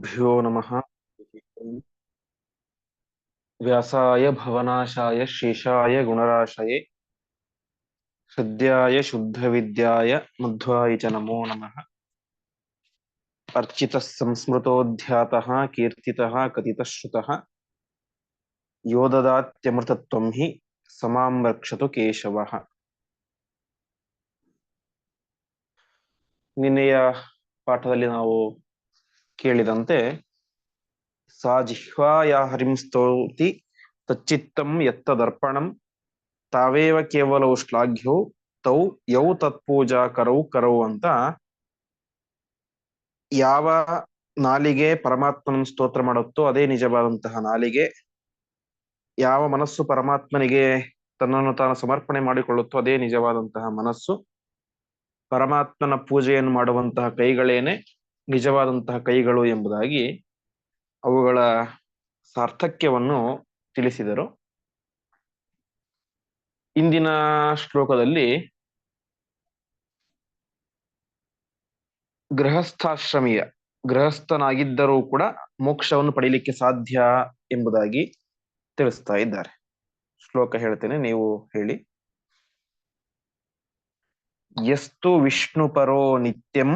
भ्यो नमः व्यासाय भवनाशाय शेषाय गुणराशये हृद्याय शुद्धविद्याय मध्वाय च नमो नमः अर्चितः संस्मृतोऽध्यातः कीर्तितः कथितः श्रुतः यो ददात्यमृतत्वं हि समां रक्षतु ಕೇಶವಃ ನಿನ್ನೆಯ ಪಾಠದಲ್ಲಿ ನಾವು ಕೇಳಿದಂತೆ ಸಾ ಜಿಹ್ವಾಯ ಹರಿಂ ಸ್ತೋತಿ ತಚ್ಚಿತ್ತಂ ಯತ್ತದರ್ಪಣಂ ತಾವೇವ ಕೇವಲವು ಶ್ಲಾಘ್ಯೌ ತೌ ಯೌ ತತ್ಪೂಜಾ ಕರೌ ಕರೌ ಅಂತ ಯಾವ ನಾಲಿಗೆ ಪರಮಾತ್ಮನ ಸ್ತೋತ್ರ ಮಾಡುತ್ತೋ ಅದೇ ನಿಜವಾದಂತಹ ನಾಲಿಗೆ. ಯಾವ ಮನಸ್ಸು ಪರಮಾತ್ಮನಿಗೆ ತನ್ನನ್ನು ತಾನು ಸಮರ್ಪಣೆ ಮಾಡಿಕೊಳ್ಳುತ್ತೋ ಅದೇ ನಿಜವಾದಂತಹ ಮನಸ್ಸು. ಪರಮಾತ್ಮನ ಪೂಜೆಯನ್ನು ಮಾಡುವಂತಹ ಕೈಗಳೇನೆ. ನಿಜವಾದಂತಹ ಕೈಗಳು ಎಂಬುದಾಗಿ ಅವುಗಳ ಸಾರ್ಥಕ್ಯವನ್ನು ತಿಳಿಸಿದರು. ಇಂದಿನ ಶ್ಲೋಕದಲ್ಲಿ ಗೃಹಸ್ಥಾಶ್ರಮಿಯ, ಗೃಹಸ್ಥನಾಗಿದ್ದರೂ ಕೂಡ ಮೋಕ್ಷವನ್ನು ಪಡೀಲಿಕ್ಕೆ ಸಾಧ್ಯ ಎಂಬುದಾಗಿ ತಿಳಿಸ್ತಾ ಇದ್ದಾರೆ. ಶ್ಲೋಕ ಹೇಳ್ತೇನೆ, ನೀವು ಹೇಳಿ. ಯಸ್ತು ವಿಷ್ಣುಪರೋ ನಿತ್ಯಂ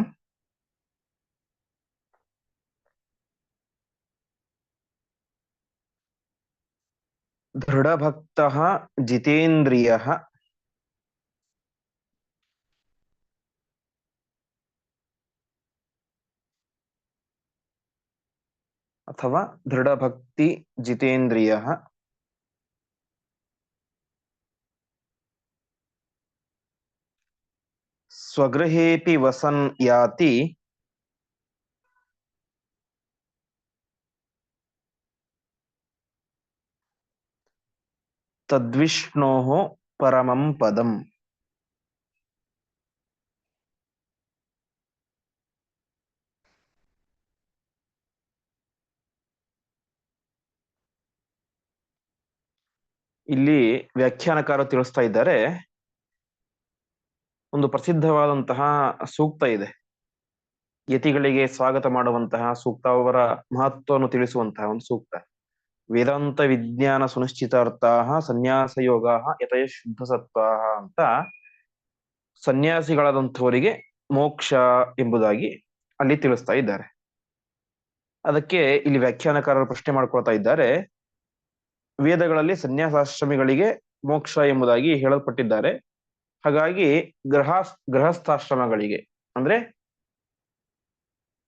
ದೃಢಭಕ್ತಃ ಜಿತೇಂದ್ರಿಯಃ ಅಥವಾ ದೃಢಭಕ್ತಿ ಜಿತೇಂದ್ರಿಯಃ ಸ್ವಗೃಹೇಪಿ ವಸನ್ ಯಾತಿ ತದ್ವಿಷ್ಣೋಃ ಪರಮಂ ಪದಂ. ಇಲ್ಲಿ ವ್ಯಾಖ್ಯಾನಕಾರ ತಿಳಿಸ್ತಾ ಇದ್ದಾರೆ. ಒಂದು ಪ್ರಸಿದ್ಧವಾದಂತಹ ಸೂಕ್ತ ಇದೆ. ಯತಿಗಳಿಗೆ ಸ್ವಾಗತ ಮಾಡುವಂತಹ ಸೂಕ್ತ ಅವರ ಮಹತ್ವವನ್ನು ತಿಳಿಸುವಂತಹ ಒಂದು ಸೂಕ್ತ. ವೇದಾಂತ ವಿಜ್ಞಾನ ಸುನಿಶ್ಚಿತಾರ್ಥ ಸನ್ಯಾಸ ಯೋಗ ಯತಯ ಶುದ್ಧ ಸತ್ವ ಅಂತ ಸನ್ಯಾಸಿಗಳಾದಂಥವರಿಗೆ ಮೋಕ್ಷ ಎಂಬುದಾಗಿ ಅಲ್ಲಿ ತಿಳಿಸ್ತಾ ಇದ್ದಾರೆ. ಅದಕ್ಕೆ ಇಲ್ಲಿ ವ್ಯಾಖ್ಯಾನಕಾರರು ಪ್ರಶ್ನೆ ಮಾಡ್ಕೊಳ್ತಾ ಇದ್ದಾರೆ. ವೇದಗಳಲ್ಲಿ ಸನ್ಯಾಸಾಶ್ರಮಿಗಳಿಗೆ ಮೋಕ್ಷ ಎಂಬುದಾಗಿ ಹೇಳಲ್ಪಟ್ಟಿದ್ದಾರೆ. ಹಾಗಾಗಿ ಗೃಹ ಗೃಹಸ್ಥಾಶ್ರಮಗಳಿಗೆ ಅಂದ್ರೆ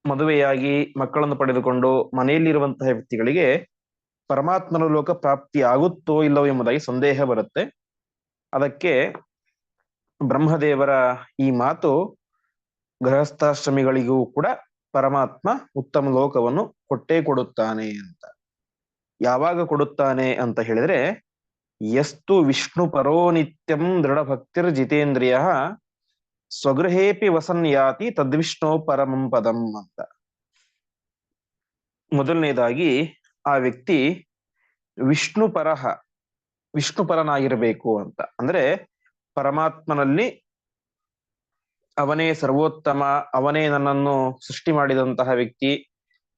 ಮದುವೆಯಾಗಿ ಮಕ್ಕಳನ್ನು ಪಡೆದುಕೊಂಡು ಮನೆಯಲ್ಲಿರುವಂತಹ ವ್ಯಕ್ತಿಗಳಿಗೆ ಪರಮಾತ್ಮನ ಲೋಕ ಪ್ರಾಪ್ತಿ ಆಗುತ್ತೋ ಇಲ್ಲವೋ ಎಂಬುದಾಗಿ ಸಂದೇಹ ಬರುತ್ತೆ. ಅದಕ್ಕೆ ಬ್ರಹ್ಮದೇವರ ಈ ಮಾತು ಗೃಹಸ್ಥಾಶ್ರಮಿಗಳಿಗೂ ಕೂಡ ಪರಮಾತ್ಮ ಉತ್ತಮ ಲೋಕವನ್ನು ಕೊಟ್ಟೇ ಕೊಡುತ್ತಾನೆ ಅಂತ. ಯಾವಾಗ ಕೊಡುತ್ತಾನೆ ಅಂತ ಹೇಳಿದ್ರೆ, ಯಸ್ತು ವಿಷ್ಣು ಪರೋನಿತ್ಯಂ ದೃಢ ಭಕ್ತಿರ್ ಜಿತೇಂದ್ರಿಯ ಸ್ವಗೃಹೇಪಿ ವಸನ್ ಯಾತಿ ತದ್ವಿಷ್ಣು ಪರಮಂ ಪದಂ ಅಂತ. ಮೊದಲನೇದಾಗಿ ಆ ವ್ಯಕ್ತಿ ವಿಷ್ಣು ಪರಹ ವಿಷ್ಣು ಪರನಾಗಿರಬೇಕು ಅಂತ. ಅಂದ್ರೆ ಪರಮಾತ್ಮನಲ್ಲಿ ಅವನೇ ಸರ್ವೋತ್ತಮ, ಅವನೇ ನನ್ನನ್ನು ಸೃಷ್ಟಿ ಮಾಡಿದಂತಹ ವ್ಯಕ್ತಿ,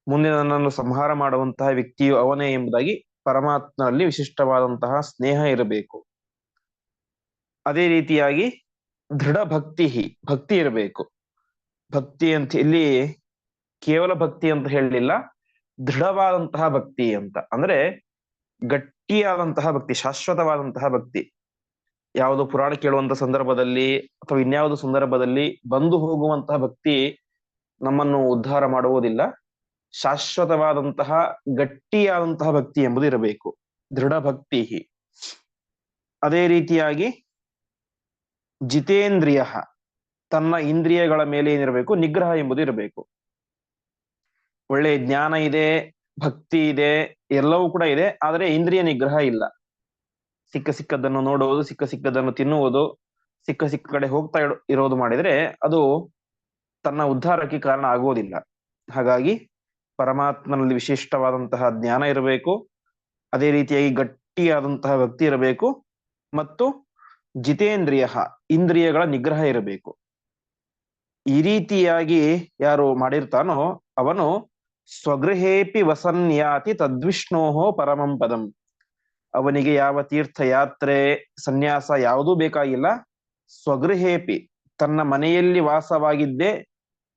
ಮುಂದೆ ನನ್ನನ್ನು ಸಂಹಾರ ಮಾಡುವಂತಹ ವ್ಯಕ್ತಿಯು ಅವನೇ ಎಂಬುದಾಗಿ ಪರಮಾತ್ಮನಲ್ಲಿ ವಿಶಿಷ್ಟವಾದಂತಹ ಸ್ನೇಹ ಇರಬೇಕು. ಅದೇ ರೀತಿಯಾಗಿ ದೃಢ ಭಕ್ತಿ ಭಕ್ತಿ ಇರಬೇಕು. ಭಕ್ತಿ ಅಂತ ಇಲ್ಲಿ ಕೇವಲ ಭಕ್ತಿ ಅಂತ ಹೇಳಲಿಲ್ಲ. ದೃಢವಾದಂತಹ ಭಕ್ತಿ ಅಂತ. ಅಂದ್ರೆ ಗಟ್ಟಿಯಾದಂತಹ ಭಕ್ತಿ, ಶಾಶ್ವತವಾದಂತಹ ಭಕ್ತಿ. ಯಾವುದು ಪುರಾಣ ಕೇಳುವಂತ ಸಂದರ್ಭದಲ್ಲಿ ಅಥವಾ ಇನ್ಯಾವುದು ಸಂದರ್ಭದಲ್ಲಿ ಬಂದು ಹೋಗುವಂತಹ ಭಕ್ತಿ ನಮ್ಮನ್ನು ಉದ್ಧಾರ ಮಾಡುವುದಿಲ್ಲ. ಶಾಶ್ವತವಾದಂತಹ, ಗಟ್ಟಿಯಾದಂತಹ ಭಕ್ತಿ ಎಂಬುದು ಇರಬೇಕು. ದೃಢ ಭಕ್ತಿ ಅದೇ ರೀತಿಯಾಗಿ ಜಿತೇಂದ್ರಿಯ, ತನ್ನ ಇಂದ್ರಿಯಗಳ ಮೇಲೆ ಏನಿರಬೇಕು? ನಿಗ್ರಹ ಎಂಬುದು ಇರಬೇಕು. ಒಳ್ಳೆ ಜ್ಞಾನ ಇದೆ, ಭಕ್ತಿ ಇದೆ, ಎಲ್ಲವೂ ಕೂಡ ಇದೆ. ಆದರೆ ಇಂದ್ರಿಯ ನಿಗ್ರಹ ಇಲ್ಲ. ಸಿಕ್ಕ ಸಿಕ್ಕದನ್ನು ನೋಡುವುದು, ಸಿಕ್ಕ ಸಿಕ್ಕದನ್ನು ತಿನ್ನುವುದು, ಸಿಕ್ಕ ಸಿಕ್ಕ ಕಡೆ ಹೋಗ್ತಾ ಇರೋದು ಮಾಡಿದ್ರೆ ಅದು ತನ್ನ ಉದ್ಧಾರಕ್ಕೆ ಕಾರಣ ಆಗುವುದಿಲ್ಲ. ಹಾಗಾಗಿ ಪರಮಾತ್ಮನಲ್ಲಿ ವಿಶಿಷ್ಟವಾದಂತಹ ಜ್ಞಾನ ಇರಬೇಕು. ಅದೇ ರೀತಿಯಾಗಿ ಗಟ್ಟಿಯಾದಂತಹ ಭಕ್ತಿ ಇರಬೇಕು. ಮತ್ತು ಜಿತೇಂದ್ರಿಯ, ಇಂದ್ರಿಯಗಳ ನಿಗ್ರಹ ಇರಬೇಕು. ಈ ರೀತಿಯಾಗಿ ಯಾರು ಮಾಡಿರ್ತಾನೋ ಅವನು ಸ್ವಗೃಹೇಪಿ ವಸನ್ಯಾತಿ ತದ್ವಿಷ್ಣೋಹೋ ಪರಮಂ ಪದಂ. ಅವನಿಗೆ ಯಾವ ತೀರ್ಥಯಾತ್ರೆ, ಸನ್ಯಾಸ ಯಾವುದೂ ಬೇಕಾಗಿಲ್ಲ. ಸ್ವಗೃಹೇಪಿ ತನ್ನ ಮನೆಯಲ್ಲಿ ವಾಸವಾಗಿದ್ದೇ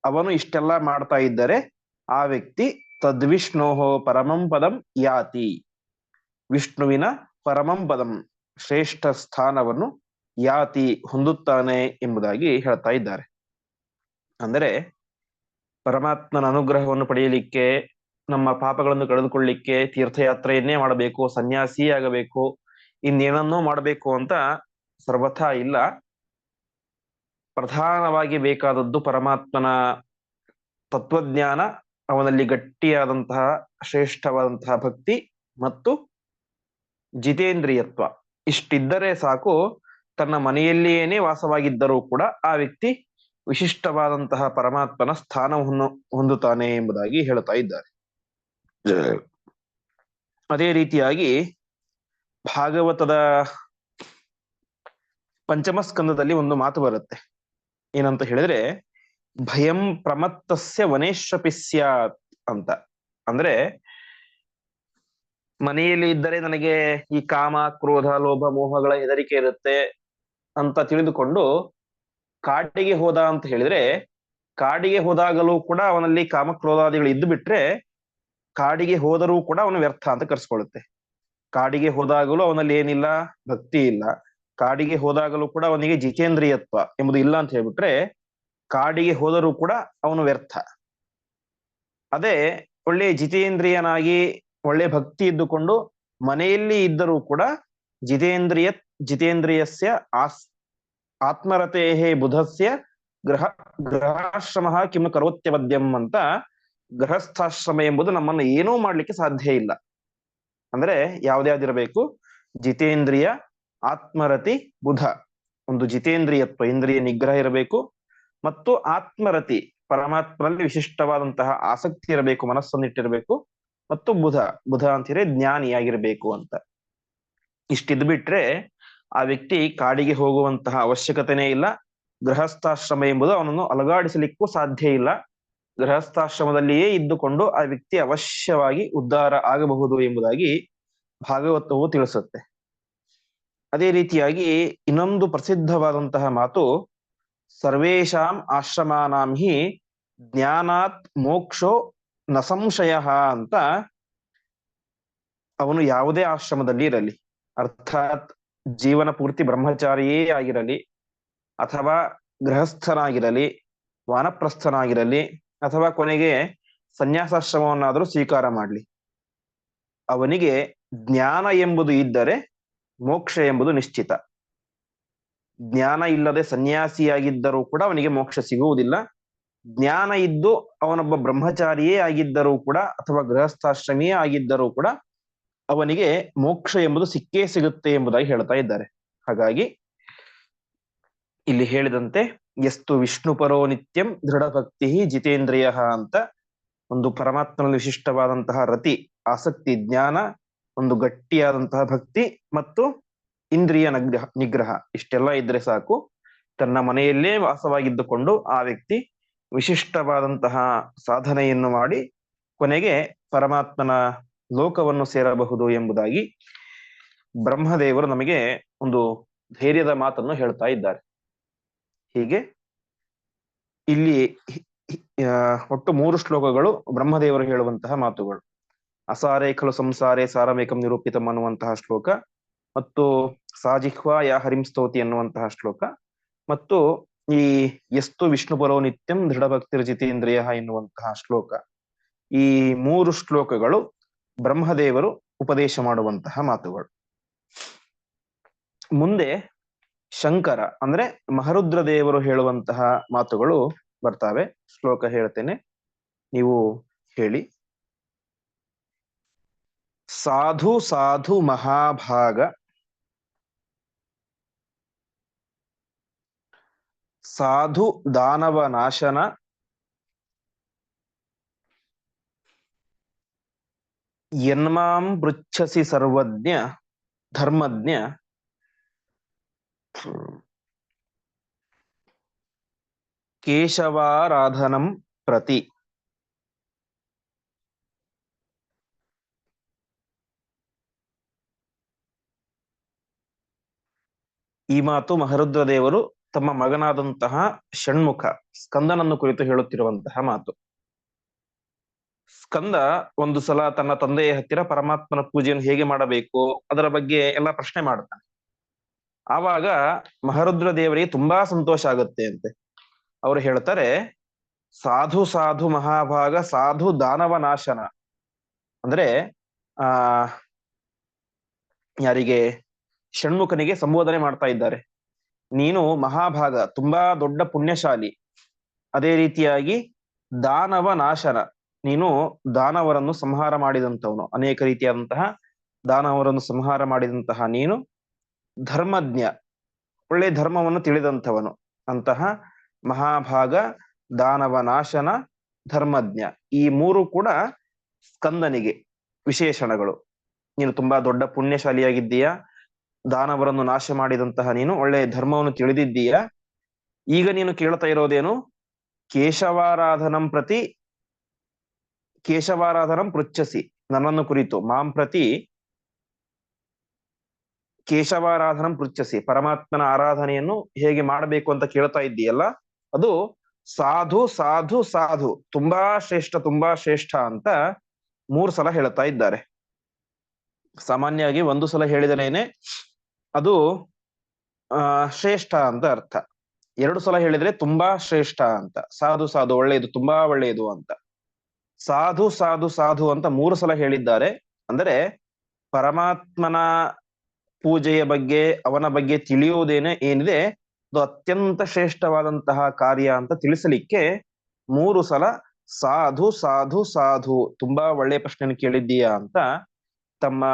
ಅವನು ಇಷ್ಟೆಲ್ಲ ಮಾಡ್ತಾ ಇದ್ದರೆ ಆ ವ್ಯಕ್ತಿ ತದ್ವಿಷ್ಣೋಹೋ ಪರಮಂ ಪದಂ ಯಾತಿ. ವಿಷ್ಣುವಿನ ಪರಮಂ ಪದಂ ಶ್ರೇಷ್ಠ ಸ್ಥಾನವನ್ನು ಯಾತಿ ಹೊಂದುತ್ತಾನೆ ಎಂಬುದಾಗಿ ಹೇಳ್ತಾ ಇದ್ದಾರೆ. ಅಂದರೆ ಪರಮಾತ್ಮನ ಅನುಗ್ರಹವನ್ನು ಪಡೆಯಲಿಕ್ಕೆ, ನಮ್ಮ ಪಾಪಗಳನ್ನು ಕಳೆದುಕೊಳ್ಳಿಕ್ಕೆ ತೀರ್ಥಯಾತ್ರೆಯನ್ನೇ ಮಾಡಬೇಕು ಸನ್ಯಾಸಿ ಆಗಬೇಕು, ಇನ್ನೇನನ್ನೋ ಮಾಡಬೇಕು ಅಂತ ಸರ್ವಥಾ ಇಲ್ಲ. ಪ್ರಧಾನವಾಗಿ ಬೇಕಾದದ್ದು ಪರಮಾತ್ಮನ ತತ್ವಜ್ಞಾನ, ಅವನಲ್ಲಿ ಗಟ್ಟಿಯಾದಂತಹ ಶ್ರೇಷ್ಠವಾದಂತಹ ಭಕ್ತಿ ಮತ್ತು ಜಿತೇಂದ್ರಿಯತ್ವ. ಇಷ್ಟಿದ್ದರೆ ಸಾಕು, ತನ್ನ ಮನೆಯಲ್ಲಿಯೇನೇ ವಾಸವಾಗಿದ್ದರೂ ಕೂಡ ಆ ವ್ಯಕ್ತಿ ವಿಶಿಷ್ಟವಾದಂತಹ ಪರಮಾತ್ಮನ ಸ್ಥಾನವನ್ನು ಹೊಂದುತ್ತಾನೆ ಎಂಬುದಾಗಿ ಹೇಳ್ತಾ ಇದ್ದಾರೆ. ಅದೇ ರೀತಿಯಾಗಿ ಭಾಗವತದ ಪಂಚಮ ಸ್ಕಂದದಲ್ಲಿ ಒಂದು ಮಾತು ಬರುತ್ತೆ. ಏನಂತ ಹೇಳಿದ್ರೆ, ಭಯಂ ಪ್ರಮತ್ತಸ್ಯ ವನೇಶ್ವಪಿ ಸ್ಯಾತ್ ಅಂತ. ಅಂದ್ರೆ, ಮನೆಯಲ್ಲಿ ಇದ್ದರೆ ನನಗೆ ಈ ಕಾಮ, ಕ್ರೋಧ, ಲೋಭ, ಮೋಹಗಳ ಹೆದರಿಕೆ ಇರುತ್ತೆ ಅಂತ ತಿಳಿದುಕೊಂಡು ಕಾಡಿಗೆ ಹೋದ ಅಂತ ಹೇಳಿದ್ರೆ, ಕಾಡಿಗೆ ಹೋದಾಗಲೂ ಕೂಡ ಅವನಲ್ಲಿ ಕಾಮಕ್ರೋಧಾದಿಗಳು ಇದ್ದು ಬಿಟ್ರೆ, ಕಾಡಿಗೆ ಹೋದರೂ ಕೂಡ ಅವನು ವ್ಯರ್ಥ ಅಂತ ಕರ್ಸ್ಕೊಳ್ಳುತ್ತೆ. ಕಾಡಿಗೆ ಹೋದಾಗಲೂ ಅವನಲ್ಲಿ ಏನಿಲ್ಲ? ಭಕ್ತಿ ಇಲ್ಲ. ಕಾಡಿಗೆ ಹೋದಾಗಲೂ ಕೂಡ ಅವನಿಗೆ ಜಿತೇಂದ್ರಿಯತ್ವ ಎಂಬುದು ಇಲ್ಲ ಅಂತ ಹೇಳ್ಬಿಟ್ರೆ, ಕಾಡಿಗೆ ಹೋದರೂ ಕೂಡ ಅವನು ವ್ಯರ್ಥ. ಅದೇ ಒಳ್ಳೆ ಜಿತೇಂದ್ರಿಯನಾಗಿ ಒಳ್ಳೆ ಭಕ್ತಿ ಇದ್ದುಕೊಂಡು ಮನೆಯಲ್ಲಿ ಇದ್ದರೂ ಕೂಡ ಜಿತೇಂದ್ರಿಯ ಜಿತೇಂದ್ರಿಯಸ್ಯ ಆಸ್ ಆತ್ಮರತೆ ಬುಧಸ್ಯ ಗ್ರಹ ಗೃಹಾಶ್ರಮ ಕಿಮ್ ಕರೋತ್ಯವದ್ಯಂ ಅಂತ ಗೃಹಸ್ಥಾಶ್ರಮ ಎಂಬುದು ನಮ್ಮನ್ನು ಏನೂ ಮಾಡ್ಲಿಕ್ಕೆ ಸಾಧ್ಯ ಇಲ್ಲ. ಅಂದ್ರೆ ಯಾವ್ದ್ಯಾವ್ದಿರಬೇಕು ಜಿತೇಂದ್ರಿಯ, ಆತ್ಮರತಿ, ಬುಧ. ಒಂದು ಜಿತೇಂದ್ರಿಯತ್ವ, ಇಂದ್ರಿಯ ನಿಗ್ರಹ ಇರಬೇಕು. ಮತ್ತು ಆತ್ಮರತಿ, ಪರಮಾತ್ಮನಲ್ಲಿ ವಿಶಿಷ್ಟವಾದಂತಹ ಆಸಕ್ತಿ ಇರಬೇಕು ಮನಸ್ಸನ್ನಿಟ್ಟಿರಬೇಕು ಮತ್ತು ಬುಧ ಬುಧ ಅಂತೀರಿ ಜ್ಞಾನಿಯಾಗಿರ್ಬೇಕು ಅಂತ. ಇಷ್ಟಿದ್ ಬಿಟ್ರೆ ಆ ವ್ಯಕ್ತಿ ಕಾಡಿಗೆ ಹೋಗುವಂತಹ ಅವಶ್ಯಕತೆನೇ ಇಲ್ಲ. ಗೃಹಸ್ಥಾಶ್ರಮ ಎಂಬುದು ಅವನನ್ನು ಅಲಗಾಡಿಸಲಿಕ್ಕೂ ಸಾಧ್ಯ ಇಲ್ಲ. ಗೃಹಸ್ಥಾಶ್ರಮದಲ್ಲಿಯೇ ಇದ್ದುಕೊಂಡು ಆ ವ್ಯಕ್ತಿ ಅವಶ್ಯವಾಗಿ ಉದ್ಧಾರ ಆಗಬಹುದು ಎಂಬುದಾಗಿ ಭಾಗವತವು ತಿಳಿಸುತ್ತೆ. ಅದೇ ರೀತಿಯಾಗಿ ಇನ್ನೊಂದು ಪ್ರಸಿದ್ಧವಾದಂತಹ ಮಾತು ಸರ್ವೇಶಾಂ ಆಶ್ರಮಾನಾಂ ಹಿ ಜ್ಞಾನಾತ್ ಮೋಕ್ಷೋ ನ ಸಂಶಯ ಅಂತ ಅವನು ಯಾವುದೇ ಆಶ್ರಮದಲ್ಲಿ ಇರಲಿ. ಅರ್ಥಾತ್ ಜೀವನ ಪೂರ್ತಿ ಬ್ರಹ್ಮಚಾರಿಯೇ ಆಗಿರಲಿ ಅಥವಾ ಗೃಹಸ್ಥನಾಗಿರಲಿ, ವಾನಪ್ರಸ್ಥನಾಗಿರಲಿ ಅಥವಾ ಕೊನೆಗೆ ಸನ್ಯಾಸಾಶ್ರಮವನ್ನಾದರೂ ಸ್ವೀಕಾರ ಮಾಡಲಿ. ಅವನಿಗೆ ಜ್ಞಾನ ಎಂಬುದು ಇದ್ದರೆ ಮೋಕ್ಷ ಎಂಬುದು ನಿಶ್ಚಿತ. ಜ್ಞಾನ ಇಲ್ಲದೆ ಸನ್ಯಾಸಿಯಾಗಿದ್ದರೂ ಕೂಡ ಅವನಿಗೆ ಮೋಕ್ಷ ಸಿಗುವುದಿಲ್ಲ. ಜ್ಞಾನ ಇದ್ದು ಅವನೊಬ್ಬ ಬ್ರಹ್ಮಚಾರಿಯೇ ಆಗಿದ್ದರೂ ಕೂಡ ಅಥವಾ ಗೃಹಸ್ಥಾಶ್ರಮಿಯೇ ಆಗಿದ್ದರೂ ಕೂಡ ಅವನಿಗೆ ಮೋಕ್ಷ ಎಂಬುದು ಸಿಕ್ಕೇ ಸಿಗುತ್ತೆ ಎಂಬುದಾಗಿ ಹೇಳ್ತಾ ಇದ್ದಾರೆ. ಹಾಗಾಗಿ ಇಲ್ಲಿ ಹೇಳಿದಂತೆ ಎಷ್ಟು ವಿಷ್ಣು ಪರೋ ನಿತ್ಯಂ ದೃಢ ಭಕ್ತಿ ಜಿತೇಂದ್ರಿಯ ಅಂತ ಒಂದು ಪರಮಾತ್ಮನಲ್ಲಿ ವಿಶಿಷ್ಟವಾದಂತಹ ರತಿ, ಆಸಕ್ತಿ, ಜ್ಞಾನ, ಒಂದು ಗಟ್ಟಿಯಾದಂತಹ ಭಕ್ತಿ ಮತ್ತು ಇಂದ್ರಿಯ ನಗ್ರಹ ನಿಗ್ರಹ ಇಷ್ಟೆಲ್ಲ ಇದ್ರೆ ಸಾಕು. ತನ್ನ ಮನೆಯಲ್ಲೇ ವಾಸವಾಗಿದ್ದುಕೊಂಡು ಆ ವ್ಯಕ್ತಿ ವಿಶಿಷ್ಟವಾದಂತಹ ಸಾಧನೆಯನ್ನು ಮಾಡಿ ಕೊನೆಗೆ ಪರಮಾತ್ಮನ ಲೋಕವನ್ನು ಸೇರಬಹುದು ಎಂಬುದಾಗಿ ಬ್ರಹ್ಮದೇವರು ನಮಗೆ ಒಂದು ಧೈರ್ಯದ ಮಾತನ್ನು ಹೇಳ್ತಾ ಇದ್ದಾರೆ. ಹೀಗೆ ಇಲ್ಲಿ ಒಟ್ಟು ಮೂರು ಶ್ಲೋಕಗಳು ಬ್ರಹ್ಮದೇವರು ಹೇಳುವಂತಹ ಮಾತುಗಳು. ಅಸಾರೇ ಖಲು ಸಂಸಾರೇ ಸಾರಮೇಕಂ ನಿರೂಪಿತಂ ಅನ್ನುವಂತಹ ಶ್ಲೋಕ ಮತ್ತು ಸಾಜಿಹ್ವಾ ಯಾ ಹರಿಂ ಸ್ತೋತಿ ಅನ್ನುವಂತಹ ಶ್ಲೋಕ ಮತ್ತು ಈ ಎಸ್ತು ವಿಷ್ಣುಪರೋ ನಿತ್ಯಂ ದೃಢ ಭಕ್ತಿರ್ ಜಿತೇಂದ್ರಿಯ ಎನ್ನುವಂತಹ ಶ್ಲೋಕ. ಈ ಮೂರು ಶ್ಲೋಕಗಳು ಬ್ರಹ್ಮದೇವರು ಉಪದೇಶ ಮಾಡುವಂತಹ ಮಾತುಗಳು. ಮುಂದೆ ಶಂಕರ ಅಂದ್ರೆ ಮಹರುದ್ರ ದೇವರು ಹೇಳುವಂತಹ ಮಾತುಗಳು ಬರ್ತಾವೆ. ಶ್ಲೋಕ ಹೇಳ್ತೇನೆ. ನೀವು ಹೇಳಿ. ಸಾಧು ಸಾಧು ಮಹಾಭಾಗ. ಸಾಧು ದಾನವ ನಾಶನ. ಯನ್ಮಾಂ ಪೃಚ್ಛಸಿ ಸರ್ವಜ್ಞ ಧರ್ಮಜ್ಞ ಕೇಶವಾರಾಧನಂ ಪ್ರತಿ ಈ ಮಾತು ಮಹರುದ್ರದೇವರು ತಮ್ಮ ಮಗನಾದಂತಹ ಷಣ್ಮುಖ, ಸ್ಕಂದನನ್ನು ಕುರಿತು ಹೇಳುತ್ತಿರುವಂತಹ ಮಾತು. ಸ್ಕಂದ ಒಂದು ಸಲ ತನ್ನ ತಂದೆಯ ಹತ್ತಿರ ಪರಮಾತ್ಮನ ಪೂಜೆಯನ್ನು ಹೇಗೆ ಮಾಡಬೇಕು, ಅದರ ಬಗ್ಗೆ ಎಲ್ಲ ಪ್ರಶ್ನೆ ಮಾಡುತ್ತಾನೆ ಆವಾಗ ಮಹರುದ್ರ ದೇವರಿಗೆ ತುಂಬಾ ಸಂತೋಷ ಆಗುತ್ತೆ ಅಂತೆ. ಅವರು ಹೇಳ್ತಾರೆ, ಸಾಧು ಸಾಧು ಮಹಾಭಾಗ, ಸಾಧು ದಾನವ ನಾಶನ. ಅಂದ್ರೆ, ಆ, ಯಾರಿಗೆ? ಷಣ್ಮುಖನಿಗೆ ಸಂಬೋಧನೆ ಮಾಡ್ತಾ ಇದ್ದಾರೆ. ನೀನು ಮಹಾಭಾಗ, ತುಂಬಾ ದೊಡ್ಡ ಪುಣ್ಯಶಾಲಿ. ಅದೇ ರೀತಿಯಾಗಿ ದಾನವ ನಾಶನ. ನೀನು ದಾನವರನ್ನು ಸಂಹಾರ ಮಾಡಿದಂತವನು ಅನೇಕ ರೀತಿಯಾದಂತಹ ದಾನವರನ್ನು ಸಂಹಾರ ಮಾಡಿದಂತಹ ನೀನು ಧರ್ಮಜ್ಞ. ಒಳ್ಳೆ ಧರ್ಮವನ್ನು ತಿಳಿದಂಥವನು. ಅಂತಹ ಮಹಾಭಾಗ, ದಾನವ ನಾಶನ, ಧರ್ಮಜ್ಞ. ಈ ಮೂರು ಕೂಡ ಸ್ಕಂದನಿಗೆ ವಿಶೇಷಣಗಳು. ನೀನು ತುಂಬಾ ದೊಡ್ಡ ಪುಣ್ಯಶಾಲಿಯಾಗಿದ್ದೀಯಾ? ದಾನವರನ್ನು ನಾಶ ಮಾಡಿದಂತಹ ನೀನು ಒಳ್ಳೆ ಧರ್ಮವನ್ನು ತಿಳಿದಿದ್ದೀಯಾ? ಈಗ ನೀನು ಕೇಳ್ತಾ ಇರೋದೇನು? ಕೇಶವಾರಾಧನಂ ಪ್ರತಿ ಕೇಶವಾರಾಧನಂ ಪೃಚ್ಛಸಿ. ನನ್ನನ್ನು ಕುರಿತು. ಮಾಂ ಪ್ರತಿ ಕೇಶವಾರಾಧನಂ ಪೃಚ್ಛಸಿ. ಪರಮಾತ್ಮನ ಆರಾಧನೆಯನ್ನು ಹೇಗೆ ಮಾಡಬೇಕು ಅಂತ ಕೇಳ್ತಾ ಇದ್ದೀಯಲ್ಲ, ಅದು ಸಾಧು ಸಾಧು ಸಾಧು, ತುಂಬಾ ಶ್ರೇಷ್ಠ ತುಂಬಾ ಶ್ರೇಷ್ಠ ಅಂತ ಮೂರು ಸಲ ಹೇಳ್ತಾ ಇದ್ದಾರೆ. ಸಾಮಾನ್ಯವಾಗಿ ಒಂದು ಸಲ ಹೇಳಿದರೇನೆ ಅದು ಶ್ರೇಷ್ಠ ಅಂತ ಅರ್ಥ. ಎರಡು ಸಲ ಹೇಳಿದ್ರೆ ತುಂಬಾ ಶ್ರೇಷ್ಠ ಅಂತ. ಸಾಧು ಸಾಧು, ಒಳ್ಳೆಯದು, ತುಂಬಾ ಒಳ್ಳೆಯದು ಅಂತ. ಸಾಧು ಸಾಧು ಸಾಧು ಅಂತ ಮೂರು ಸಲ ಹೇಳಿದ್ದಾರೆ. ಅಂದರೆ ಪರಮಾತ್ಮನ ಪೂಜೆಯ ಬಗ್ಗೆ, ಅವನ ಬಗ್ಗೆ ತಿಳಿಯುವುದೇನೆ ಏನಿದೆ, ಅದು ಅತ್ಯಂತ ಶ್ರೇಷ್ಠವಾದಂತಹ ಕಾರ್ಯ ಅಂತ ತಿಳಿಸಲಿಕ್ಕೆ ಮೂರು ಸಲ ಸಾಧು ಸಾಧು ಸಾಧು ತುಂಬಾ ಒಳ್ಳೆ ಪ್ರಶ್ನೆಯನ್ನು ಕೇಳಿದ್ದೀಯಾ ಅಂತ ತಮ್ಮ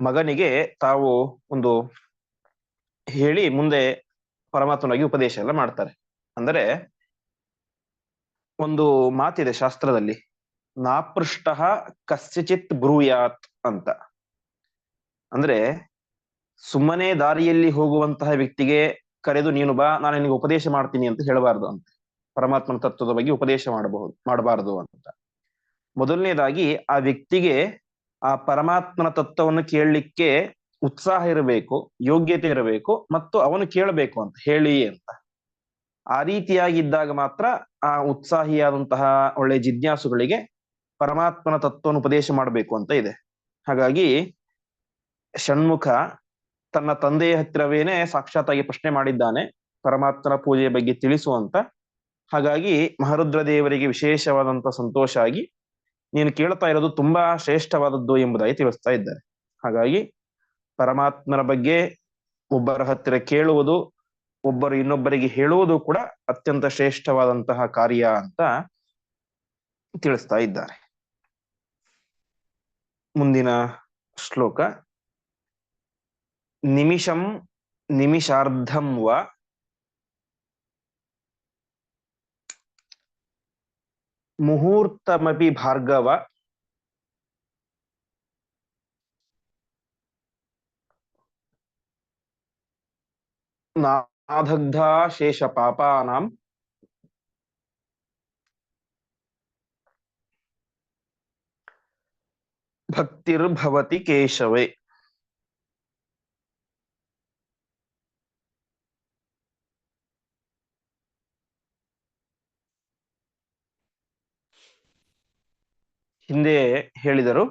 ಮಗನಿಗೆ ತಾವು ಒಂದು ಹೇಳಿ ಮುಂದೆ ಪರಮಾತ್ಮನಾಗಿ ಉಪದೇಶ ಎಲ್ಲ ಮಾಡ್ತಾರೆ. ಅಂದರೆ ಒಂದು ಮಾತಿದೆ ಶಾಸ್ತ್ರದಲ್ಲಿ, ನಾಪೃಷ್ಟ ಕಸ್ಯಚಿತ್ ಬ್ರೂಯಾತ್ ಅಂತ. ಅಂದ್ರೆ, ಸುಮ್ಮನೆ ದಾರಿಯಲ್ಲಿ ಹೋಗುವಂತಹ ವ್ಯಕ್ತಿಗೆ ಕರೆದು ನೀನು ಬಾ, ನಾನು ನಿನಗೆ ಉಪದೇಶ ಮಾಡ್ತೀನಿ ಅಂತ ಹೇಳಬಾರ್ದು ಅಂತ. ಪರಮಾತ್ಮನ ತತ್ವದ ಬಗ್ಗೆ ಉಪದೇಶ ಮಾಡಬಹುದು, ಮಾಡಬಾರದು ಅಂತ. ಮೊದಲನೇದಾಗಿ, ಆ ವ್ಯಕ್ತಿಗೆ ಆ ಪರಮಾತ್ಮನ ತತ್ವವನ್ನು ಕೇಳಲಿಕ್ಕೆ ಉತ್ಸಾಹ ಇರಬೇಕು, ಯೋಗ್ಯತೆ ಇರಬೇಕು, ಮತ್ತು ಅವನು ಕೇಳಬೇಕು ಅಂತ, ಹೇಳಿ ಅಂತ. ಆ ರೀತಿಯಾಗಿದ್ದಾಗ ಮಾತ್ರ ಆ ಉತ್ಸಾಹಿಯಾದಂತಹ ಒಳ್ಳೆ ಜಿಜ್ಞಾಸುಗಳಿಗೆ ಪರಮಾತ್ಮನ ತತ್ವವನ್ನು ಉಪದೇಶ ಮಾಡಬೇಕು ಅಂತ ಇದೆ. ಹಾಗಾಗಿ ಷಣ್ಮುಖ ತನ್ನ ತಂದೆಯ ಹತ್ತಿರವೇನೆ ಸಾಕ್ಷಾತ್ತಾಗಿ ಪ್ರಶ್ನೆ ಮಾಡಿದ್ದಾನೆ, ಪರಮಾತ್ಮನ ಪೂಜೆಯ ಬಗ್ಗೆ ತಿಳಿಸುವಂತ ಹಾಗಾಗಿ ಮಹರುದ್ರ ದೇವರಿಗೆ ವಿಶೇಷವಾದಂತ ಸಂತೋಷ ಆಗಿ ನೀನು ಕೇಳ್ತಾ ಇರೋದು ತುಂಬಾ ಶ್ರೇಷ್ಠವಾದದ್ದು ಎಂಬುದಾಗಿ ತಿಳಿಸ್ತಾ ಇದ್ದಾರೆ. ಹಾಗಾಗಿ ಪರಮಾತ್ಮನ ಬಗ್ಗೆ ಒಬ್ಬರ ಹತ್ತಿರ ಕೇಳುವುದು ಒಬ್ಬರು ಇನ್ನೊಬ್ಬರಿಗೆ ಹೇಳುವುದು ಕೂಡ ಅತ್ಯಂತ ಶ್ರೇಷ್ಠವಾದಂತಹ ಕಾರ್ಯ ಅಂತ ತಿಳಿಸ್ತಾ ಇದ್ದಾರೆ. ಮುಂದಿನ ಶ್ಲೋಕ. ನಿಮಿಷಂ ನಿಮಿಷಾರ್ಧಂ ವ ಮುಹೂರ್ತಮಪಿ ಭಾರ್ಗವ ನಾದಗ್ಧಾ ಶೇಷ ಪಾಪಾನಾಂ ಭಕ್ತಿರ್ಭವತಿ ಕೇಶವೇ ಹಿಂದೆ ಹೇಳಿದರು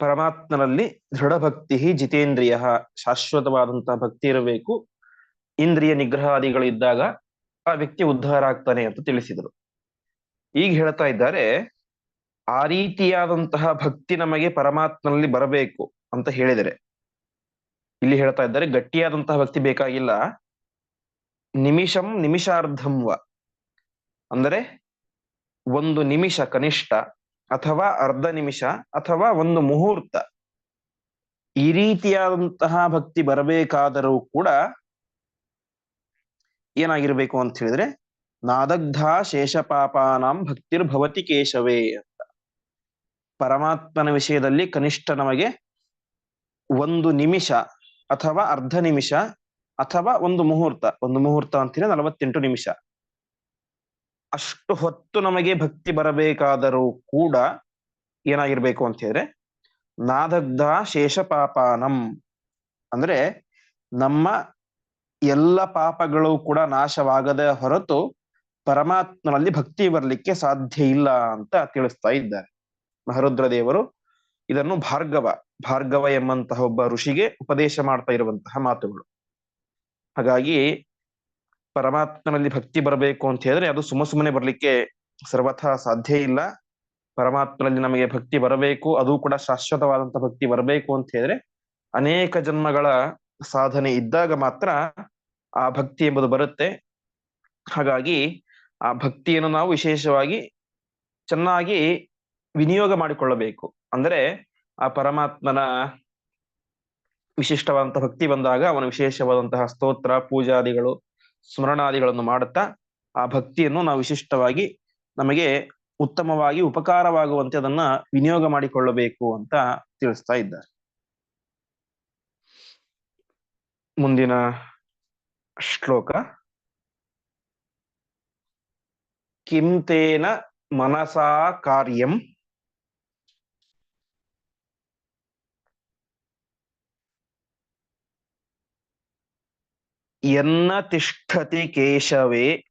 ಪರಮಾತ್ಮನಲ್ಲಿ ದೃಢ ಭಕ್ತಿ ಜಿತೇಂದ್ರಿಯ ಶಾಶ್ವತವಾದಂತಹ ಭಕ್ತಿ ಇರಬೇಕು ಇಂದ್ರಿಯ ನಿಗ್ರಹಾದಿಗಳು ಇದ್ದಾಗ ಆ ವ್ಯಕ್ತಿ ಉದ್ಧಾರ ಆಗ್ತಾನೆ ಅಂತ ತಿಳಿಸಿದರು. ಈಗ ಹೇಳ್ತಾ ಇದ್ದಾರೆ, ಆ ರೀತಿಯಾದಂತಹ ಭಕ್ತಿ ನಮಗೆ ಪರಮಾತ್ಮನಲ್ಲಿ ಬರಬೇಕು ಅಂತ ಹೇಳಿದರೆ. ಇಲ್ಲಿ ಹೇಳ್ತಾ ಇದ್ದಾರೆ, ಗಟ್ಟಿಯಾದಂತಹ ಭಕ್ತಿ ಬೇಕಾಗಿಲ್ಲ. ನಿಮಿಷಂ ನಿಮಿಷಾರ್ಧಂವ ಅಂದರೆ ಒಂದು ನಿಮಿಷ ಕನಿಷ್ಠ ಅಥವಾ ಅರ್ಧ ನಿಮಿಷ ಅಥವಾ ಒಂದು ಮುಹೂರ್ತ. ಈ ರೀತಿಯಾದಂತಹ ಭಕ್ತಿ ಬರಬೇಕಾದರೂ ಕೂಡ ಏನಾಗಿರ್ಬೇಕು ಅಂತ ಹೇಳಿದ್ರೆ, ನಾದಗ್ಧ ಶೇಷಪಾಪಾನಾಂ ಭಕ್ತಿರ್ಭವತಿ ಕೇಶವೇ ಅಂತ. ಪರಮಾತ್ಮನ ವಿಷಯದಲ್ಲಿ ಕನಿಷ್ಠ ನಮಗೆ ಒಂದು ನಿಮಿಷ ಅಥವಾ ಅರ್ಧ ನಿಮಿಷ ಅಥವಾ ಒಂದು ಮುಹೂರ್ತ ಒಂದು ಮುಹೂರ್ತ ಅಂತೀನಿ ನಲವತ್ತೆಂಟು ನಿಮಿಷ. ಅಷ್ಟು ಹೊತ್ತು ನಮಗೆ ಭಕ್ತಿ ಬರಬೇಕಾದರೂ ಕೂಡ ಏನಾಗಿರ್ಬೇಕು ಅಂತ ಹೇಳಿದ್ರೆ, ನಾದಗ್ಧ ಶೇಷಪಾಪಾನಂ ಅಂದ್ರೆ ನಮ್ಮ ಎಲ್ಲ ಪಾಪಗಳು ಕೂಡ ನಾಶವಾಗದ ಹೊರತು ಪರಮಾತ್ಮನಲ್ಲಿ ಭಕ್ತಿ ಬರಲಿಕ್ಕೆ ಸಾಧ್ಯ ಇಲ್ಲ ಅಂತ ತಿಳಿಸ್ತಾ ಇದ್ದಾರೆ. ಮಹರುದ್ರ ದೇವರು ಇದನ್ನು ಭಾರ್ಗವ ಭಾರ್ಗವ ಎಂಬಂತಹ ಒಬ್ಬ ಋಷಿಗೆ ಉಪದೇಶ ಮಾಡ್ತಾ ಇರುವಂತಹ ಮಾತುಗಳು. ಹಾಗಾಗಿ ಪರಮಾತ್ಮನಲ್ಲಿ ಭಕ್ತಿ ಬರಬೇಕು ಅಂತ ಹೇಳಿದ್ರೆ ಅದು ಸುಮ್ಮ ಸುಮ್ಮನೆ ಬರ್ಲಿಕ್ಕೆ ಸರ್ವಥಾ ಸಾಧ್ಯ ಇಲ್ಲ. ಪರಮಾತ್ಮನಲ್ಲಿ ನಮಗೆ ಭಕ್ತಿ ಬರಬೇಕು, ಅದು ಕೂಡ ಶಾಶ್ವತವಾದಂತಹ ಭಕ್ತಿ ಬರಬೇಕು ಅಂತ ಹೇಳಿದ್ರೆ ಅನೇಕ ಜನ್ಮಗಳ ಸಾಧನೆ ಇದ್ದಾಗ ಮಾತ್ರ ಆ ಭಕ್ತಿ ಎಂಬುದು ಬರುತ್ತೆ. ಹಾಗಾಗಿ ಆ ಭಕ್ತಿಯನ್ನು ನಾವು ವಿಶೇಷವಾಗಿ ಚೆನ್ನಾಗಿ ವಿನಿಯೋಗ ಮಾಡಿಕೊಳ್ಳಬೇಕು. ಅಂದ್ರೆ ಆ ಪರಮಾತ್ಮನ ವಿಶಿಷ್ಟವಾದಂತಹ ಭಕ್ತಿ ಬಂದಾಗ ಅವನ ವಿಶೇಷವಾದಂತಹ ಸ್ತೋತ್ರ, ಪೂಜಾದಿಗಳು, ಸ್ಮರಣಾದಿಗಳನ್ನು ಮಾಡುತ್ತಾ ಆ ಭಕ್ತಿಯನ್ನು ನಾವು ವಿಶಿಷ್ಟವಾಗಿ ನಮಗೆ ಉತ್ತಮವಾಗಿ ಉಪಕಾರವಾಗುವಂತೆ ಅದನ್ನ ವಿನಿಯೋಗ ಮಾಡಿಕೊಳ್ಳಬೇಕು ಅಂತ ತಿಳಿಸ್ತಾ ಇದ್ದಾರೆ. ಮುಂದಿನ ಶ್ಲೋಕ. ಕಿಂತೇನ ಮನಸಾ ಕಾರ್ಯಂ. ಎನ್ನ ತಿಷ್ಠತಿ ಕೇಶವೇ.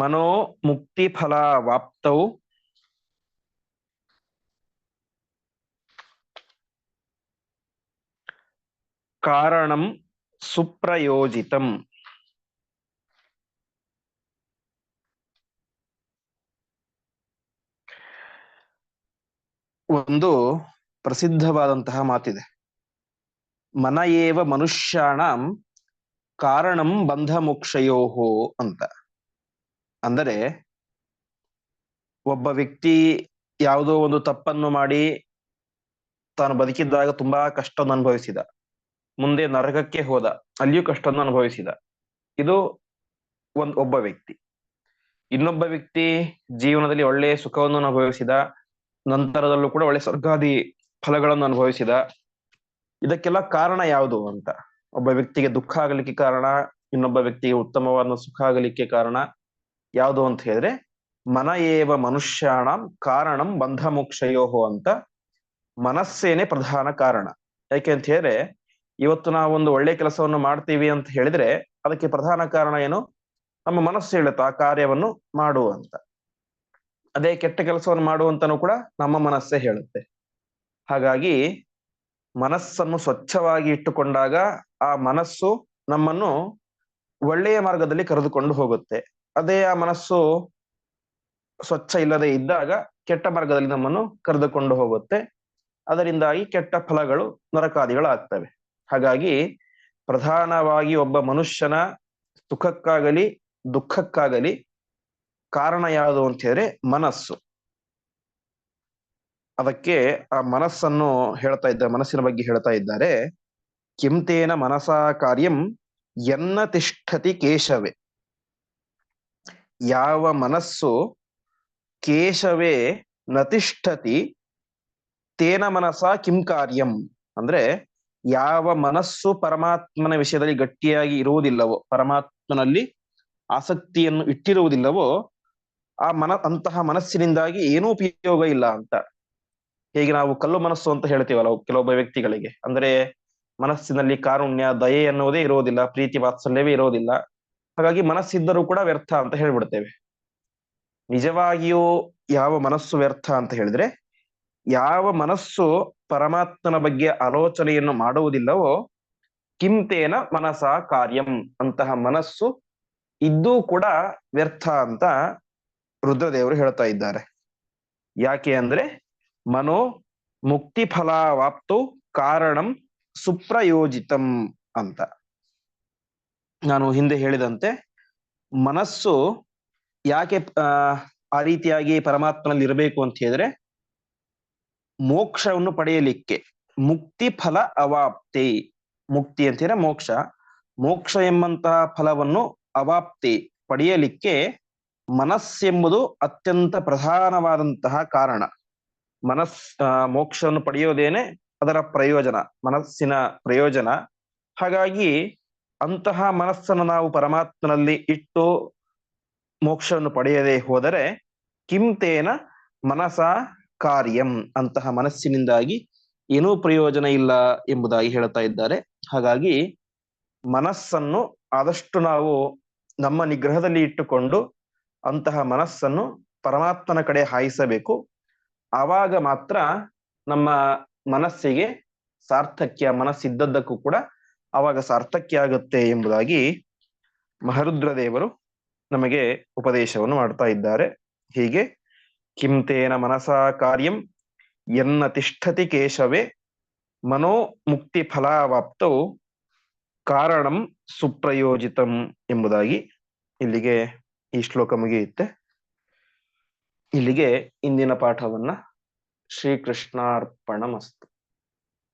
ಮನೋ ಮುಕ್ತಿಫಲಾವಾಪ್ತೌ ಕಾರಣಂ ಸುಪ್ರಯೋಜಿತಂ. ಒಂದು ಪ್ರಸಿದ್ಧವಾದಂತಹ ಮಾತಿದೆ. ಮನ ಏವ ಮನುಷ್ಯಾಣಂ ಕಾರಣಂ ಬಂಧ ಮೋಕ್ಷಯೋಹೋ ಅಂತ. ಅಂದರೆ ಒಬ್ಬ ವ್ಯಕ್ತಿ ಯಾವುದೋ ಒಂದು ತಪ್ಪನ್ನು ಮಾಡಿ ತಾನು ಬದುಕಿದ್ದಾಗ ತುಂಬಾ ಕಷ್ಟವನ್ನು ಅನುಭವಿಸಿದ. ಮುಂದೆ ನರಕಕ್ಕೆ ಹೋದ. ಅಲ್ಲಿಯೂ ಕಷ್ಟವನ್ನು ಅನುಭವಿಸಿದ. ಇದು ಒಂದ್ ಒಬ್ಬ ವ್ಯಕ್ತಿ. ಇನ್ನೊಬ್ಬ ವ್ಯಕ್ತಿ ಜೀವನದಲ್ಲಿ ಒಳ್ಳೆ ಸುಖವನ್ನು ಅನುಭವಿಸಿದ. ನಂತರದಲ್ಲೂ ಕೂಡ ಒಳ್ಳೆ ಸ್ವರ್ಗಾದಿ ಫಲಗಳನ್ನು ಅನುಭವಿಸಿದ. ಇದಕ್ಕೆಲ್ಲ ಕಾರಣ ಯಾವುದು ಅಂತ. ಒಬ್ಬ ವ್ಯಕ್ತಿಗೆ ದುಃಖ ಆಗಲಿಕ್ಕೆ ಕಾರಣ, ಇನ್ನೊಬ್ಬ ವ್ಯಕ್ತಿಗೆ ಉತ್ತಮವಾದ ಸುಖ ಆಗಲಿಕ್ಕೆ ಕಾರಣ ಯಾವುದು ಅಂತ ಹೇಳಿದ್ರೆ, ಮನ ಏವ ಮನುಷ್ಯಾಣ ಕಾರಣಂ ಬಂಧ ಮೋಕ್ಷಯೋಹೋ ಅಂತ ಮನಸ್ಸೇನೆ ಪ್ರಧಾನ ಕಾರಣ. ಯಾಕೆ ಅಂತ ಹೇಳಿದ್ರೆ ಇವತ್ತು ನಾವು ಒಂದು ಒಳ್ಳೆ ಕೆಲಸವನ್ನು ಮಾಡ್ತೀವಿ ಅಂತ ಹೇಳಿದ್ರೆ ಅದಕ್ಕೆ ಪ್ರಧಾನ ಕಾರಣ ಏನು? ನಮ್ಮ ಮನಸ್ಸು ಹೇಳುತ್ತೆ ಆ ಕಾರ್ಯವನ್ನು ಮಾಡು ಅಂತ ಅದೇ ಕೆಟ್ಟ ಕೆಲಸವನ್ನು ಮಾಡುವಂತನೂ ಕೂಡ ನಮ್ಮ ಮನಸ್ಸೇ ಹೇಳುತ್ತೆ. ಹಾಗಾಗಿ ಮನಸ್ಸನ್ನು ಸ್ವಚ್ಛವಾಗಿ ಇಟ್ಟುಕೊಂಡಾಗ ಆ ಮನಸ್ಸು ನಮ್ಮನ್ನು ಒಳ್ಳೆಯ ಮಾರ್ಗದಲ್ಲಿ ಕರೆದುಕೊಂಡು ಹೋಗುತ್ತೆ. ಅದೇ ಆ ಮನಸ್ಸು ಸ್ವಚ್ಛ ಇಲ್ಲದೆ ಇದ್ದಾಗ ಕೆಟ್ಟ ಮಾರ್ಗದಲ್ಲಿ ನಮ್ಮನ್ನು ಕರೆದುಕೊಂಡು ಹೋಗುತ್ತೆ. ಅದರಿಂದಾಗಿ ಕೆಟ್ಟ ಫಲಗಳು ನರಕಾದಿಗಳು ಆಗ್ತವೆ ಹಾಗಾಗಿ ಪ್ರಧಾನವಾಗಿ ಒಬ್ಬ ಮನುಷ್ಯನ ಸುಖಕ್ಕಾಗಲಿ, ದುಃಖಕ್ಕಾಗಲಿ ಕಾರಣ ಯಾವುದು ಅಂತ ಹೇಳಿದ್ರೆ ಮನಸ್ಸು. ಅದಕ್ಕೆ ಆ ಮನಸ್ಸನ್ನು ಹೇಳ್ತಾ ಇದ್ದ, ಮನಸ್ಸಿನ ಬಗ್ಗೆ ಹೇಳ್ತಾ ಇದ್ದಾರೆ, ಕಿಂತೇನ ಮನಸಾ ಕಾರ್ಯಂ ಎನ್ನ ತಿಷ್ಠತಿ ಕೇಶವೇ. ಯಾವ ಮನಸ್ಸು ಕೇಶವೇ ನತಿಷ್ಠತಿ ತೇನ ಮನಸ ಕಿಂ ಕಾರ್ಯಂ. ಅಂದ್ರೆ ಯಾವ ಮನಸ್ಸು ಪರಮಾತ್ಮನ ವಿಷಯದಲ್ಲಿ ಗಟ್ಟಿಯಾಗಿ ಇರುವುದಿಲ್ಲವೋ, ಪರಮಾತ್ಮನಲ್ಲಿ ಆಸಕ್ತಿಯನ್ನು ಇಟ್ಟಿರುವುದಿಲ್ಲವೋ, ಆ ಮನ, ಅಂತಹ ಮನಸ್ಸಿನಿಂದಾಗಿ ಏನೂ ಉಪಯೋಗ ಇಲ್ಲ ಅಂತ. ಹೇಗೆ ನಾವು ಕಲ್ಲು ಮನಸ್ಸು ಅಂತ ಹೇಳ್ತೀವಲ್ಲ ಕೆಲವೊಬ್ಬ ವ್ಯಕ್ತಿಗಳಿಗೆ. ಅಂದ್ರೆ ಮನಸ್ಸಿನಲ್ಲಿ ಕಾರುಣ್ಯ, ದಯೆ ಎನ್ನುವುದೇ ಇರುವುದಿಲ್ಲ, ಪ್ರೀತಿ, ವಾತ್ಸಲ್ಯವೇ ಇರುವುದಿಲ್ಲ. ಹಾಗಾಗಿ ಮನಸ್ಸಿದ್ದರೂ ಕೂಡ ವ್ಯರ್ಥ ಅಂತ ಹೇಳ್ಬಿಡ್ತೇವೆ. ನಿಜವಾಗಿಯೂ ಯಾವ ಮನಸ್ಸು ವ್ಯರ್ಥ ಅಂತ ಹೇಳಿದ್ರೆ, ಯಾವ ಮನಸ್ಸು ಪರಮಾತ್ಮನ ಬಗ್ಗೆ ಆಲೋಚನೆಯನ್ನು ಮಾಡುವುದಿಲ್ಲವೋ? ಕಿಂತೇನ ಮನಸ ಕಾರ್ಯಂ ಅಂತಹ ಮನಸ್ಸು ಇದ್ದೂ ಕೂಡ ವ್ಯರ್ಥ ಅಂತ ರುದ್ರದೇವರು ಹೇಳ್ತಾ ಇದ್ದಾರೆ. ಯಾಕೆ ಅಂದ್ರೆ ಮನೋ ಮುಕ್ತಿ ಫಲಾವಾಪ್ತು ಕಾರಣಂ ಸುಪ್ರಯೋಜಿತಂ ಅಂತ. ನಾನು ಹಿಂದೆ ಹೇಳಿದಂತೆ ಮನಸ್ಸು ಯಾಕೆ, ಆ ರೀತಿಯಾಗಿ ಪರಮಾತ್ಮನಲ್ಲಿ ಇರಬೇಕು ಅಂತ ಹೇಳಿದ್ರೆ ಮೋಕ್ಷವನ್ನು ಪಡೆಯಲಿಕ್ಕೆ ಮುಕ್ತಿ ಫಲ ಅವಾಪ್ತಿ. ಮುಕ್ತಿ ಅಂತೀರ ಮೋಕ್ಷ? ಮೋಕ್ಷ ಎಂಬಂತಹ ಫಲವನ್ನು ಅವಾಪ್ತಿ ಪಡೆಯಲಿಕ್ಕೆ ಮನಸ್ಸೆಂಬುದು ಅತ್ಯಂತ ಪ್ರಧಾನವಾದಂತಹ ಕಾರಣ. ಮನಸ್ ಮೋಕ್ಷವನ್ನು ಪಡೆಯೋದೇನೆ ಅದರ ಪ್ರಯೋಜನ, ಮನಸ್ಸಿನ ಪ್ರಯೋಜನ. ಹಾಗಾಗಿ ಅಂತಹ ಮನಸ್ಸನ್ನು ನಾವು ಪರಮಾತ್ಮನಲ್ಲಿ ಇಟ್ಟು ಮೋಕ್ಷವನ್ನು ಪಡೆಯದೆ ಹೋದರೆ ಕಿಂತೇನ ಮನಸ ಕಾರ್ಯಂ ಅಂತಹ ಮನಸ್ಸಿನಿಂದಾಗಿ ಏನೂ ಪ್ರಯೋಜನ ಇಲ್ಲ ಎಂಬುದಾಗಿ ಹೇಳ್ತಾ ಇದ್ದಾರೆ. ಹಾಗಾಗಿ ಮನಸ್ಸನ್ನು ಆದಷ್ಟು ನಾವು ನಮ್ಮ ನಿಗ್ರಹದಲ್ಲಿ ಇಟ್ಟುಕೊಂಡು ಅಂತಹ ಮನಸ್ಸನ್ನು ಪರಮಾತ್ಮನ ಕಡೆ ಹಾಯಿಸಬೇಕು. ಆವಾಗ ಮಾತ್ರ ನಮ್ಮ ಮನಸ್ಸಿಗೆ ಸಾರ್ಥಕ್ಯ, ಮನಸ್ಸಿದ್ದದ್ದಕ್ಕೂ ಕೂಡ ಆವಾಗ ಸಾರ್ಥಕ್ಯ ಆಗುತ್ತೆ ಎಂಬುದಾಗಿ ಮಹರುದ್ರ ದೇವರು ನಮಗೆ ಉಪದೇಶವನ್ನು ಮಾಡ್ತಾ ಇದ್ದಾರೆ. ಹೀಗೆ ಕಿಂತೇನ ಮನಸಾ ಕಾರ್ಯಂ ಎನ್ನ ತಿಷ್ಠತಿ ಕೇಶವೇ ಮನೋ ಮುಕ್ತಿ ಫಲಾವಾಪ್ತವು ಕಾರಣಂ ಸುಪ್ರಯೋಜಿತಂ ಎಂಬುದಾಗಿ ಇಲ್ಲಿಗೆ ಈ ಶ್ಲೋಕ ಮುಗಿಯುತ್ತೆ. ಇಲ್ಲಿಗೆ ಇಂದಿನ ಪಾಠವನ್ನ ಶ್ರೀಕೃಷ್ಣಾರ್ಪಣಮಸ್ತು.